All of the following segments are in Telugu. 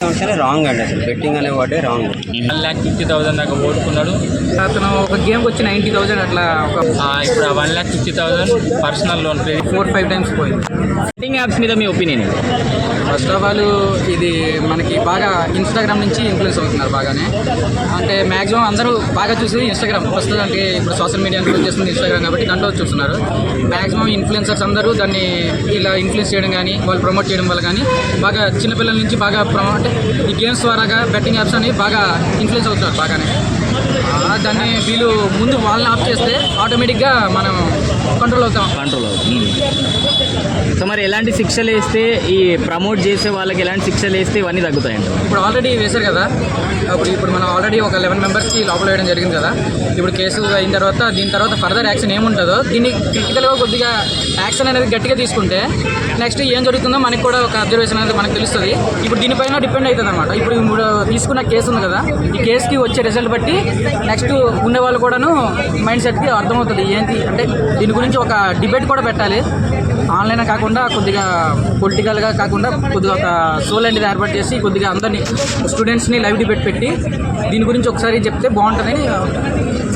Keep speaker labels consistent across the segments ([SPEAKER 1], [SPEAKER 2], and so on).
[SPEAKER 1] అంశాలే రాంగ్ అండి అసలు. బెట్టింగ్ అనే వాడే wrong
[SPEAKER 2] one lakh fifty thousand దాకా ఓడుకున్నాడు.
[SPEAKER 3] అతను ఒక గేమ్కి వచ్చి నైంటీ థౌసండ్ అట్లా ఒక
[SPEAKER 2] ఆ, ఇప్పుడు ఆ one lakh fifty thousand personal loan
[SPEAKER 3] four five times పోయింది.
[SPEAKER 4] బెట్టింగ్ యాప్స్ మీద మీ ఒపీనియన్
[SPEAKER 3] ఫస్ట్ ఆఫ్ ఆల్ ఇది మనకి బాగా ఇన్స్టాగ్రామ్ నుంచి ఇన్ఫ్లుయెన్స్ అవుతున్నారు బాగానే. అంటే మ్యాక్సిమం అందరూ బాగా చూసి ఇన్స్టాగ్రామ్ ఫస్ట్ అంటే ఇప్పుడు సోషల్ మీడియా ఇన్ఫ్లుయెన్స్ చేస్తుంది ఇన్స్టాగ్రామ్ కాబట్టి దాంట్లో చూస్తున్నారు. మ్యాక్సిమం ఇన్ఫ్లుయెన్సర్స్ అందరూ దాన్ని ఇలా ఇన్ఫ్లుయెన్స్ చేయడం కానీ వాళ్ళు ప్రమోట్ చేయడం వల్ల కానీ బాగా చిన్నపిల్లల నుంచి బాగా ప్రమో అంటే ఈ గేమ్స్ ద్వారాగా బెట్టింగ్ యాప్స్ అని బాగా ఇన్ఫ్లుయెన్స్ అవుతున్నారు బాగానే. దాన్ని వీళ్ళు ముందు వాళ్ళని ఆఫ్ చేస్తే ఆటోమేటిక్గా మనం కంట్రోల్ అవుతాం.
[SPEAKER 4] కంట్రోల్ అవుతాం. సో మరి ఎలాంటి శిక్షలు వేస్తే ఈ ప్రమోట్ చేసే వాళ్ళకి ఎలాంటి శిక్షలు వేస్తే ఇవన్నీ తగ్గుతాయంట?
[SPEAKER 3] ఇప్పుడు ఆల్రెడీ వేశారు కదా. ఇప్పుడు ఇప్పుడు మనం ఆల్రెడీ ఒక లెవెన్ మెంబర్స్కి లోపల వేయడం జరిగింది కదా. ఇప్పుడు కేసు అయిన తర్వాత దీని తర్వాత ఫర్దర్ యాక్షన్ ఏముంటుందో దీన్ని క్రిటికల్గా కొద్దిగా యాక్షన్ అనేది గట్టిగా తీసుకుంటే నెక్స్ట్ ఏం జరుగుతుందో మనకి కూడా ఒక అబ్జర్వేషన్ అనేది మనకు తెలుస్తుంది. ఇప్పుడు దీనిపైన డిపెండ్ అవుతుంది అనమాట ఇప్పుడు ఇప్పుడు తీసుకున్న కేసు ఉంది కదా ఈ కేసుకి వచ్చే రిజల్ట్ బట్టి నెక్స్ట్ ఉండే వాళ్ళు కూడాను మైండ్ సెట్కి అర్థమవుతుంది. ఏంటి అంటే దీని గురించి ఒక డిబేట్ కూడా పెట్టాలి. ఆన్లైన్ కాకుండా కొద్దిగా పొలిటికల్గా కాకుండా కొద్దిగా ఒక షో లాంటిది ఏర్పాటు చేసి కొద్దిగా అందరినీ స్టూడెంట్స్ని లైవ్ డిబేట్ పెట్టి దీని గురించి ఒకసారి చెప్తే బాగుంటుందని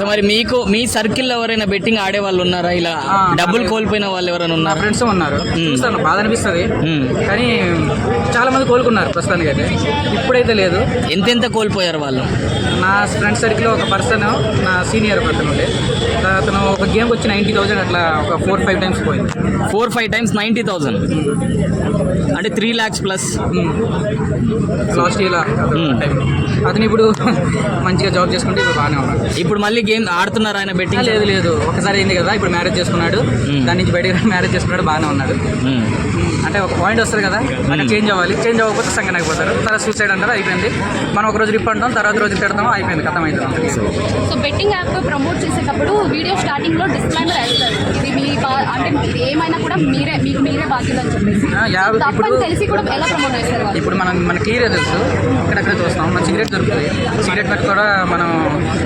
[SPEAKER 4] సో మరి మీకు మీ సర్కిల్లో ఎవరైనా బెట్టింగ్ ఆడే వాళ్ళు ఉన్నారా? ఇలా డబ్బులు కోల్పోయిన వాళ్ళు ఎవరైనా ఉన్నారా?
[SPEAKER 3] ఫ్రెండ్స్ ఉన్నారు. చూస్తాను బాధ అనిపిస్తుంది. కానీ చాలా మంది కోలుకున్నారు ప్రస్తుతానికి అయితే. ఇప్పుడైతే లేదు.
[SPEAKER 4] ఎంతెంత కోల్పోయారు వాళ్ళు?
[SPEAKER 3] నా ఫ్రెండ్ సర్కిల్ ఒక పర్సన్ నా సీనియర్ పర్సన్ ఉండే. అతను ఒక గేమ్కి వచ్చి నైంటీ థౌసండ్ అట్లా ఒక ఫోర్ ఫైవ్ టైమ్స్ పోయింది.
[SPEAKER 4] Four five times ninety thousand. అంటే three lakhs plus
[SPEAKER 3] last year అతను ఇప్పుడు మంచిగా జాబ్ చేసుకుంటే ఇప్పుడు బాగానే ఉన్నాడు.
[SPEAKER 4] ఇప్పుడు మళ్ళీ గేమ్ ఆడుతున్నారు ఆయన బెట్టింగ్
[SPEAKER 3] లేదు లేదు ఒకసారి అయింది కదా ఇప్పుడు మ్యారేజ్ చేసుకున్నాడు. దాని నుంచి బయటకు మ్యారేజ్ చేసుకున్నాడు బాగానే ఉన్నాడు. అంటే ఒక పాయింట్ వస్తుంది కదా అక్కడ చేంజ్ అవ్వాలి. చేంజ్ అవ్వకపోతే సంగన అయిపోతారు తర్వాత సూసైడ్ అంటారు అయిపోయింది. మనం ఒక రోజు రిప్ అంటాం తర్వాత రోజు తిడతాం అయిపోయింది కథం అవుతుంది
[SPEAKER 5] సో బెట్టింగ్ యాప్ ప్రమోట్ చేసేటప్పుడు వీడియో స్టార్టింగ్లో డిస్క్లైమర్ వేస్తారు. ఇది మీ అంటే ఏమైనా కూడా మీరే మీకు మీరే బాధ్యత అని చెప్పేసి.
[SPEAKER 3] ఇప్పుడు-
[SPEAKER 5] తెలిసి కూడా ఎలా ప్రమోట్ చేస్తారు
[SPEAKER 3] ఇప్పుడు మనం మన క్లియర్ తెలుసు. ఇక్కడెక్కడ చూస్తాం మన సిగరెట్ దొరుకుతుంది. సిగరెట్ పెట్టి కూడా మనం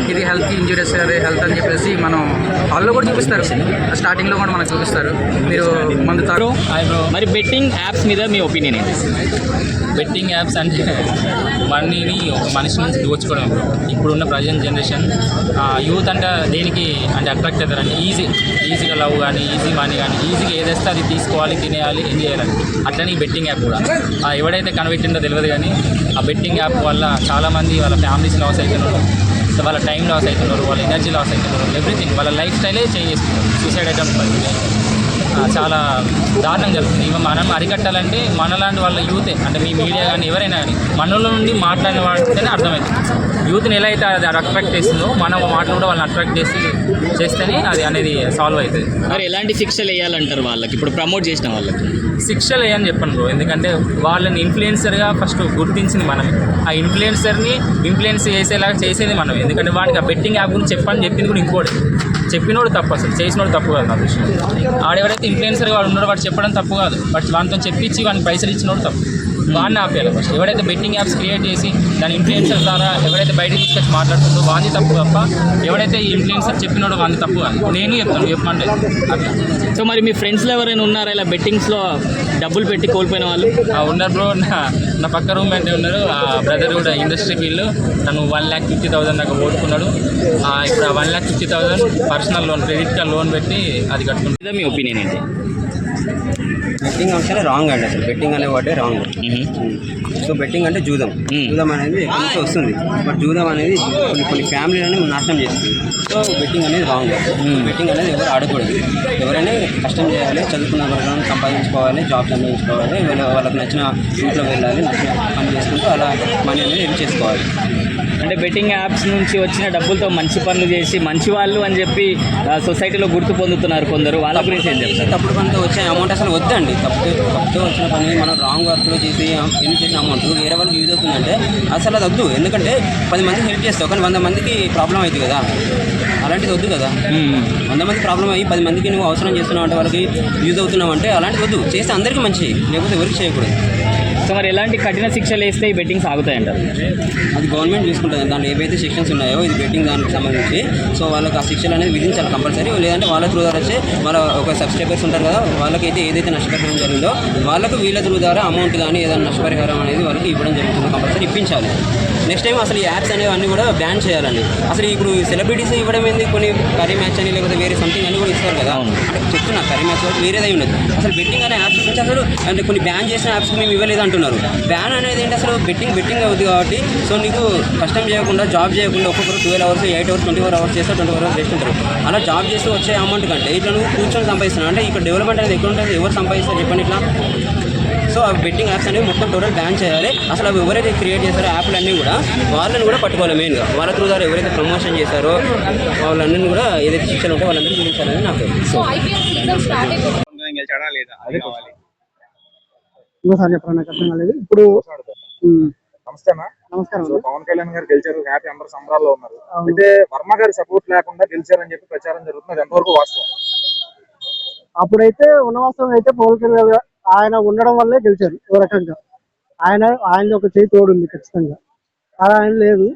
[SPEAKER 3] ఇది హెల్త్కి ఇంజూరియస్ అది హెల్త్ అని చెప్పేసి మనం వాళ్ళు కూడా చూపిస్తారు. స్టార్టింగ్లో కూడా మనకు చూపిస్తారు. మీరు మందు తారు
[SPEAKER 4] మరి బెట్టింగ్ యాప్స్ మీద మీ ఒపీనియన్ ఏంటి?
[SPEAKER 2] బెట్టింగ్ యాప్స్ అంటే మనీని ఒక మనిషి నుంచి దోచుకోవడం ఇప్పుడున్న ప్రజెంట్ జనరేషన్ యూత్ అంటే దేనికి అంటే అట్రాక్ట్ అవుతారని ఈజీ ఈజీగా లవ్ కానీ ఈజీ మనీ కానీ ఈజీగా ఏదేస్తే అది తీసుకోవాలి తినేయాలి ఏం చేయాలని. అట్లనే ఈ బెట్టింగ్ యాప్ కూడా. ఎవడైతే కనిపెట్టిండో తెలియదు కానీ ఆ బెట్టింగ్ యాప్ వల్ల చాలామంది వాళ్ళ ఫ్యామిలీస్ లాస్ అవుతున్నారు. సో వాళ్ళ టైం లాస్ అవుతున్నారు వాళ్ళ ఎనర్జీ లాస్ అవుతున్నారు ఎవ్రీథింగ్ వాళ్ళ లైఫ్ స్టైలే చేంజ్ చేస్తున్నారు సూసైడ్ అటెంప్ట్ ఆ, చాలా దారుణం జరుగుతుంది. ఇక మనం అరికట్టాలంటే మనలాంటి వాళ్ళ యూతే అంటే మీ మీడియా కానీ ఎవరైనా కానీ మనలో నుండి మాట్లాడిన వాడితేనే అర్థమవుతుంది యూత్ని ఎలా అయితే అది అట్రాక్ట్ చేస్తుందో మనం మాటలు కూడా వాళ్ళని అట్రాక్ట్ చేసి చేస్తేనే అది అనేది సాల్వ్ అవుతుంది.
[SPEAKER 4] మరి ఎలాంటి శిక్షలు వేయాలంటారు వాళ్ళకి? ఇప్పుడు ప్రమోట్ చేసిన వాళ్ళకి.
[SPEAKER 2] శిక్షలు ఏమని చెప్పను బ్రో. ఎందుకంటే వాళ్ళని ఇన్ఫ్లుయెన్సర్గా ఫస్ట్ గుర్తించింది మనమే. ఆ ఇన్ఫ్లుయెన్సర్ని ఇన్ఫ్లుయెన్స్ చేసేలాగా చేసేది మనమే. ఎందుకంటే వాడికి ఆ బెట్టింగ్ యాప్ గురించి చెప్పని చెప్పింది కూడా ఇంకోటి. చెప్పినోడు తప్పు అసలు చేసినోడు తప్పు కాదు నా దృష్టిలో ఆడెవరైతే ఇన్ఫ్లుయెన్సర్గా వాడు ఉన్నాడో వాడు చెప్పడం తప్పు కాదు. వాడు వానితో చెప్పించి వాడిని పైసలు ఇచ్చినోడు తప్పు. వాడిని ఆపేయాలి ఫస్ట్ ఎవరైతే బెట్టింగ్ యాప్స్ క్రియేట్ చేసి దాని ఇన్ఫ్లుయెన్సర్ ద్వారా ఎవరైతే బయటకు తీసుకొచ్చి మాట్లాడుతుందో వాంది తప్పు తప్ప ఎవరైతే ఈ ఇన్ఫ్లుయెన్సర్ చెప్పినోడో వాంది తప్పు కాదు. నేను చెప్తాను చెప్పమంటే. అట్లా.
[SPEAKER 4] సో మరి మీ ఫ్రెండ్స్లో ఎవరైనా ఉన్నారా? ఇలా బెట్టింగ్స్లో డబ్బులు పెట్టి కోల్పోయిన వాళ్ళు?
[SPEAKER 2] ఆ ఉన్నారు బ్రో నా పక్క రూమ్ అంటే ఉన్నారు. ఆ బ్రదర్ కూడా ఇండస్ట్రీ ఫీల్డ్ తను వన్ ల్యాక్ ఫిఫ్టీ థౌసండ్ దాకా ఓడుకున్నాడు. ఇప్పుడు ఆ one lakh fifty thousand personal loan credit card loan పెట్టి అది కట్టుకుంటాడు
[SPEAKER 4] మీద మీ ఒపీనియన్ ఏంటి?
[SPEAKER 1] బెట్టింగ్ అంశాలే రాంగ్ అండి అసలు. బెట్టింగ్ అనే వాడే రాంగ్ సో బెట్టింగ్ అంటే జూదం. జూదం అనేది ఎక్కడి నుంచి వస్తుంది. బట్ జూదం అనేది కొన్ని కొన్ని ఫ్యామిలీలను నాశనం చేస్తుంది. సో బెట్టింగ్ అనేది రాంగ్ బెట్టింగ్ అనేది ఎవరు ఆడకూడదు. ఎవరైనా కష్టం చేయాలి చదువుకున్న వాళ్ళని సంపాదించుకోవాలి జాబ్ సంపాదించుకోవాలి వాళ్ళ వాళ్ళకి నచ్చిన ఇంట్లో వెళ్ళాలి నచ్చిన పని చేసుకుంటూ అలా మనీ అనేది ఎర్న్ చేసుకోవాలి.
[SPEAKER 4] అంటే బెట్టింగ్ యాప్స్ నుంచి వచ్చిన డబ్బులతో మంచి పనులు చేసి మంచి వాళ్ళు అని చెప్పి సొసైటీలో గుర్తు పొందుతున్నారు కొందరు. వాళ్ళ గురించి ఏం చెప్తారు?
[SPEAKER 1] తప్పుడు పనితో వచ్చే అమౌంట్ అసలు వద్దండి. తప్పు తప్పుతో వచ్చిన పని మనం రాంగ్ వర్క్లో చేసి ఎన్ని చేసిన అమౌంట్ వేరే వాళ్ళకి యూజ్ అవుతుందంటే అసలు అది వద్దు. ఎందుకంటే పది మందికి హెల్ప్ చేస్తావు కానీ వంద మందికి ప్రాబ్లం అవుతుంది కదా. అలాంటిది వద్దు కదా. వంద మంది ప్రాబ్లం అయ్యి పది మందికి నువ్వు అవసరం చేస్తున్నావు అంటే వాళ్ళకి యూజ్ అవుతున్నావు అంటే అలాంటిది వద్దు. చేస్తే అందరికీ మంచి లేకపోతే ఎవరికి చేయకూడదు.
[SPEAKER 4] సో మరి ఎలాంటి కఠిన శిక్షలు వేస్తే ఈ బెట్టింగ్ ఆగుతాయంటారు
[SPEAKER 1] అది గవర్నమెంట్ చూసుకుంటుంది. దాంట్లో ఏవైతే సెక్షన్స్ ఉన్నాయో ఇది బెట్టింగ్ దానికి సంబంధించి. సో వాళ్ళకి ఆ శిక్షలు అనేది విధించాలి కంపల్సరీ. లేదంటే వాళ్ళ త్రూ ద్వారా వచ్చి వాళ్ళ ఒక సబ్స్క్రైబర్స్ ఉంటారు కదా వాళ్ళకైతే ఏదైతే నష్టపరిహారం జరిగిందో వాళ్ళకు వీళ్ళ త్రూ ద్వారా అమౌంట్ కానీ ఏదైనా నష్టపరిహారం అనేది వాళ్ళకి ఇవ్వడం జరుగుతుంది. కంపల్సరీ ఇప్పించాలి. నెక్స్ట్ టైం అసలు ఈ యాప్స్ అనేవి అన్నీ కూడా బ్యాన్ చేయాలండి. అసలు ఇప్పుడు సెలబ్రిటీస్ ఇవ్వడం ఏంది? కొన్ని కరీ మ్యాచ్ అని లేకపోతే వేరే సంథింగ్ అని కూడా ఇస్తారు కదా. అంటే చెప్తున్నా కరీ మ్యాచ్ వేరేదై ఉన్నది అసలు బెట్టింగ్ అనే యాప్స్ నుంచి అసలు అంటే కొన్ని బ్యాన్ చేసిన యాప్స్ మేము ఇవ్వలేదు అంటున్నారు. బ్యాన్ అనేది ఏంటి? అసలు బెట్టింగ్ బెట్టింగ్ అవుతుంది కాబట్టి సో నీకు కష్టం చేయకుండా జాబ్ చేయకుండా ఒక్కొక్కరు twelve hours eight hours twenty four hours చేస్తే ట్వంటీ ఫోర్ అవర్స్ చేస్తుంటారు అలా జాబ్ చేస్తూ వచ్చే అమౌంట్ కంటే ఇట్లా నువ్వు కూర్చొని సంపాదిస్తున్నావు. అంటే ఇక్కడ డెవలప్మెంట్ అనేది ఎక్కడ ఉంటుంది? ఎవరు సంపాదిస్తారు? చెప్పండి ఇట్లా. సో ఆ బెట్టింగ్ యాప్స్ అనేవి మొత్తం టోటల్ బ్యాన్ చేయాలి. అసలు అవి ఎవరైతే క్రియేట్ చేస్తారో యాప్లు అన్నీ కూడా వాళ్ళని కూడా పట్టుకోవాలి మెయిన్గా వాళ్ళ త్రూ ద్వారా ఎవరైతే ప్రమోషన్ చేస్తారో వాళ్ళన్నీ కూడా ఏదైతే శిక్షలు ఉంటే వాళ్ళందరూ గురించాలని నాకు
[SPEAKER 6] ఇంకోసారి చెప్పండి నాకు అర్థం కాలేదు. ఇప్పుడు ఉమ్,
[SPEAKER 7] నమస్తేనా?
[SPEAKER 6] నమస్కారం
[SPEAKER 7] సో
[SPEAKER 6] అండి.
[SPEAKER 7] పవన్ కళ్యాణ్ గారు గెలిచారు. హ్యాపీ అందరు సంబరాల్లో ఉన్నారు. అయితే వర్మ గారి సపోర్ట్ లేకుండా గెలిచారని చెప్పి ప్రచారం జరుగుతుంది ఎంతవరకు వాస్తవం?
[SPEAKER 6] అప్పుడైతే ఉన్నవాస్తవం అయితే పవన్ కళ్యాణ్ ఆయన ఉండడం వల్లే గెలిచారు ఓ రకంగా. ఆయన ఆయన ఒక చేయి తోడు ఉంది ఖచ్చితంగా. అలా ఆయన లేదు.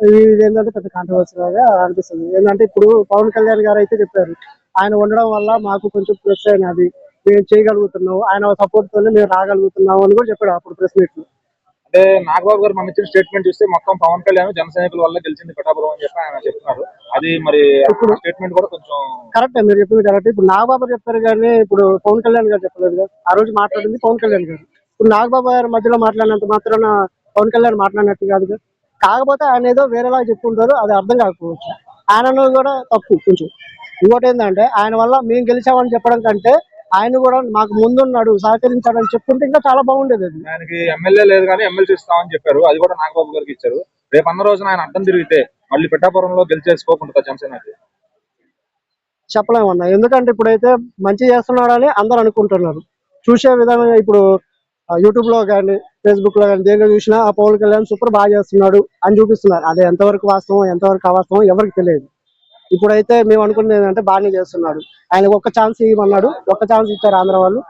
[SPEAKER 6] ఇది ఏంటంటే పెద్ద కాంట్రవర్సీ లాగా అనిపిస్తుంది. ఏంటంటే ఇప్పుడు పవన్ కళ్యాణ్ గారు అయితే చెప్పారు ఆయన ఉండడం వల్ల మాకు కొంచెం ప్లస్ అయినది. మేము చేయగలుగుతున్నాము. ఆయన సపోర్ట్ తోనే మేము రాగలుగుతున్నాము అని కూడా చెప్పాడు అప్పుడు ప్రెస్ మీట్లో
[SPEAKER 7] అంటే నాగబాబు గారు మన ఇచ్చిన స్టేట్మెంట్ చూస్తే మొత్తం పవన్ కళ్యాణ్ జన సైనికుల వల్ల గెలిచింది పిఠాపురం అని చెప్పి ఆయన చెప్తున్నారు. అది మరి స్టేట్మెంట్ కూడా కొంచెం
[SPEAKER 6] కరెక్ట్ మీరు చెప్పింది కరెక్ట్ ఇప్పుడు నాగబాబు చెప్పారు కానీ ఇప్పుడు పవన్ కళ్యాణ్ గారు చెప్పలేదు ఆ రోజు మాట్లాడింది పవన్ కళ్యాణ్ గారు. ఇప్పుడు నాగబాబు గారు మధ్యలో మాట్లాడినంత మాత్రాన పవన్ కళ్యాణ్ మాట్లాడినట్టు కాదు కదా. కాకపోతే ఆయన ఏదో వేరేలా చెప్పుకుంటారు అది అర్థం కాకపోవచ్చు. ఆయనను కూడా తప్పు కొంచెం. ఇంకోటి ఏంటంటే ఆయన వల్ల మేము గెలిచామని చెప్పడం కంటే ఆయన కూడా మాకు ముందున్నాడు సహకరించాడని చెప్పుకుంటే ఇంకా చాలా బాగుండేది అది.
[SPEAKER 7] ఆయనకి ఎమ్మెల్యే లేదు కానీ ఎమ్మెల్సీ ఇస్తామని చెప్పారు. అది కూడా నాగబాబు గారికి ఇచ్చారు. రేపు అన్న రోజున ఆయన అడ్డం తిరిగితే మళ్ళీ పిఠాపురంలో గెలిచే స్కోప్ ఉంటుంది జనసేనకి
[SPEAKER 6] చెప్పలేమన్నా. ఎందుకంటే ఇప్పుడైతే మంచి చేస్తున్నాడని అందరూ అనుకుంటున్నారు. చూసే విధంగా ఇప్పుడు యూట్యూబ్లో కానీ ఫేస్బుక్లో కానీ దేనిలో చూసినా ఆ పవన్ కళ్యాణ్ సూపర్ బాగా చేస్తున్నాడు అని చూపిస్తున్నారు. అదే ఎంతవరకు వాస్తవం ఎంతవరకు అవాస్తవం ఎవరికి తెలియదు. ఇప్పుడైతే మేము అనుకునేది ఏంటంటే బాగానే చేస్తున్నాడు. ఆయనకు ఒక్క ఛాన్స్ ఇవ్వమన్నాడు. ఒక్క ఛాన్స్ ఇచ్చారు ఆంధ్ర వాళ్ళు.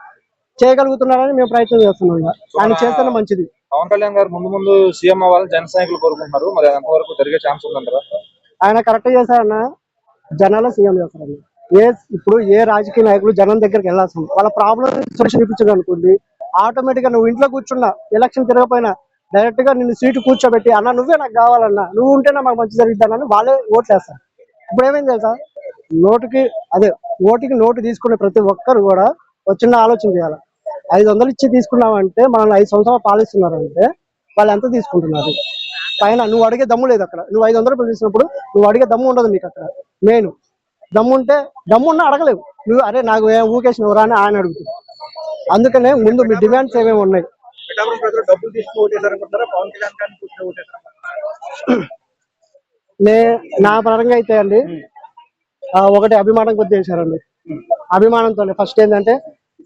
[SPEAKER 6] చేయగలుగుతున్నాడని మేము ప్రయత్నం చేస్తున్నాం. ఆయన చేస్తేనే మంచిది.
[SPEAKER 7] పవన్ కళ్యాణ్ గారు ముందు ముందు సీఎం అవ్వాలని జన సైనికులు కోరుకుంటున్నారు. మరి ఎంతవరకు జరిగే ఛాన్స్ ఉందంటారా?
[SPEAKER 6] ఆయన కరెక్ట్ చేశారన్న జనాల సీఎం చేస్తారన్న. ఏ ఇప్పుడు ఏ రాజకీయ నాయకులు జనం దగ్గరికి వెళ్ళాల్సింది వాళ్ళ ప్రాబ్లం సొల్యూషన్ ఇప్పించడం అనుకోండి ఆటోమేటిక్గా నువ్వు ఇంట్లో కూర్చున్నా ఎలక్షన్ తిరగపోయినా డైరెక్ట్గా నిన్ను సీటు కూర్చోబెట్టి అన్న నువ్వే నాకు కావాలన్నా నువ్వు ఉంటేనే మాకు మంచి జరుగుతానని వాళ్ళే ఓట్లు వేస్తారు ఇప్పుడు ఏమైంది తెలుసా? నోటుకి అదే ఓటుకి నోటు తీసుకునే ప్రతి ఒక్కరు కూడా వచ్చిన ఆలోచన చేయాలి. ఐదు వందలు ఇచ్చి తీసుకున్నామంటే మనల్ని ఐదు సంవత్సరాలు పాలిస్తున్నారు అంటే వాళ్ళు ఎంత తీసుకుంటున్నారు? పైన నువ్వు అడిగే దమ్ము లేదు అక్కడ. నువ్వు ఐదు వందలు తీసుకున్నప్పుడు నువ్వు అడిగే దమ్ము ఉండదు మీకు అక్కడ. నేను దమ్ము ఉంటే దమ్ము ఉన్నా అడగలేవు. నువ్వు అరే నాకు ఏం ఊకేసినవరా అని ఆయన అడుగుతుంది అందుకనే ముందు మీ డిమాండ్స్ ఏమేమి ఉన్నాయి? నే నా పరంగా అయితే అండి ఆ, ఒకటి అభిమానం కొద్ది చేశారండి. అభిమానంతో ఫస్ట్ ఏంటంటే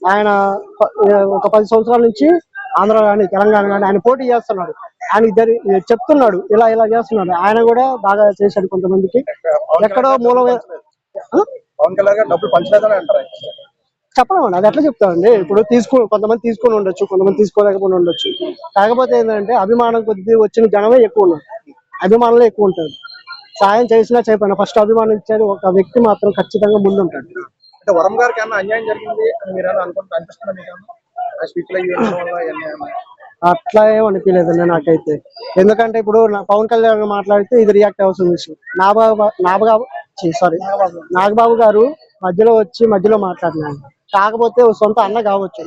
[SPEAKER 6] ఆయన ఒక పది సంవత్సరాల నుంచి ఆంధ్ర కానీ తెలంగాణ కానీ ఆయన పోటీ చేస్తున్నాడు. ఆయన ఇద్దరి చెప్తున్నాడు ఇలా ఇలా చేస్తున్నాడు. ఆయన కూడా బాగా చేశాడు కొంతమందికి. ఎక్కడో మూల చెప్పడం. అది ఎట్లా చెప్తామండి ఇప్పుడు తీసుకు కొంతమంది తీసుకొని ఉండొచ్చు కొంతమంది తీసుకోలేకపోయి ఉండొచ్చు. కాకపోతే ఏంటంటే అభిమానం కొద్ది వచ్చిన జనమే ఎక్కువ ఉన్నారు. అభిమానులే ఎక్కువ ఉంటారు. సాయం చేసినా చేయకపోయినా ఫస్ట్ అభిమానం ఇచ్చేది ఒక వ్యక్తి మాత్రం ఖచ్చితంగా ముందుంటాడు.
[SPEAKER 7] అంటే వరం గారికి అన్యాయం జరిగింది అని మీరు అనుకుంటా?
[SPEAKER 6] అట్లా ఏం అనిపించలేదండి నాకైతే. ఎందుకంటే ఇప్పుడు పవన్ కళ్యాణ్ మాట్లాడితే ఇది రియాక్ట్ అవసరం విషయం. నాబాబు నాగబాబు సారీ నాగబాబు గారు మధ్యలో వచ్చి మధ్యలో మాట్లాడినాడు కాకపోతే సొంత అన్న కావచ్చు.